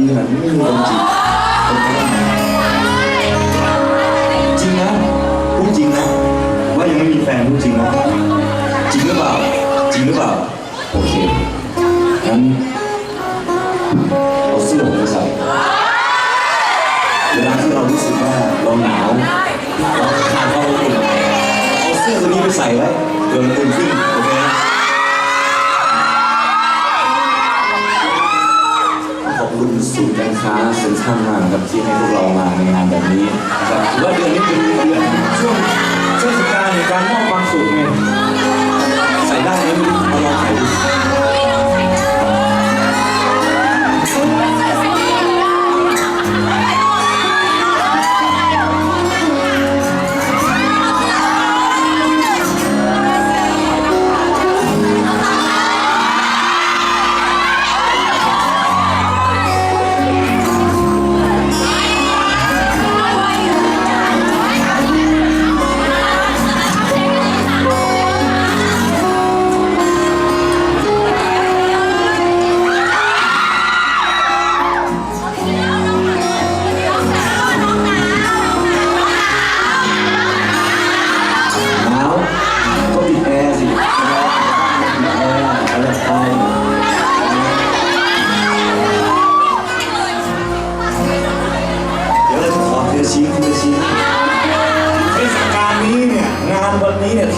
ดีขนาดนี้ไม่มีคนจีบเป็ไปได้ไงจริงนะพูดจริงนะ ว่ายังไม่มีแฟนพูดจริงนะจริงหรือเปล่า จริงหรือเปล่า โอเคงั้นเอาเสื้อผมไปใส่เวลาที่เรารู้สึกว่าเราหนาวเราขาดความอบอุ่นเอาเสื้อตัวนี้ไปใส่ไว้เกิดมันอุ่นขึ้น ค้าเซ็นทรัลมากนะครับที่ให้พวกเรามาในงานแบบนี้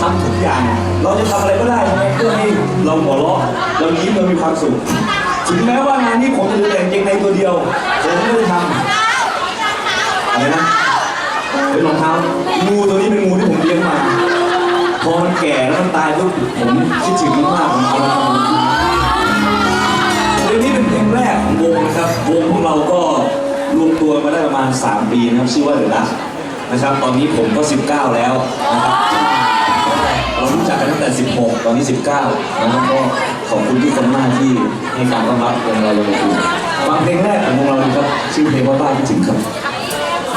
ทำทุกอย่าง เราจะทำอะไรก็ได้ใช่ไหมเพื่อให้เราหัวเราะเรายิ้มเรามีความสุข ถึงแม้ว่างานนี้ผมจะเหลือแต่งเกงในตัวเดียว ผมก็จะทำอะไรนะเป็นรองเท้างูตัวนี้เป็นงูที่ผมเลี้ยงมา พอมันแก่แล้วมันตายปุ๊บผมคิดถึงมากผมเอามาทำเพลงนี้เป็นเพลงแรกของวงนะครับ วงพวกเราก็รวมตัวมาได้ประมาณ 3 ปีนะครับชื่อว่าเดอะลัสนะครับ ตอนนี้ผมก็ 19 แล้วนะครับ เรารู้จักกันตั้งแต่ 16 ตอนนี้ 19นะครับก็ขอบคุณทุกคนมากที่ให้การต้อนรับวงเราเลยคือฟังเพลงแรกของวงเราดีครับชื่อเพลงว่าบ้านคิดถึงครับ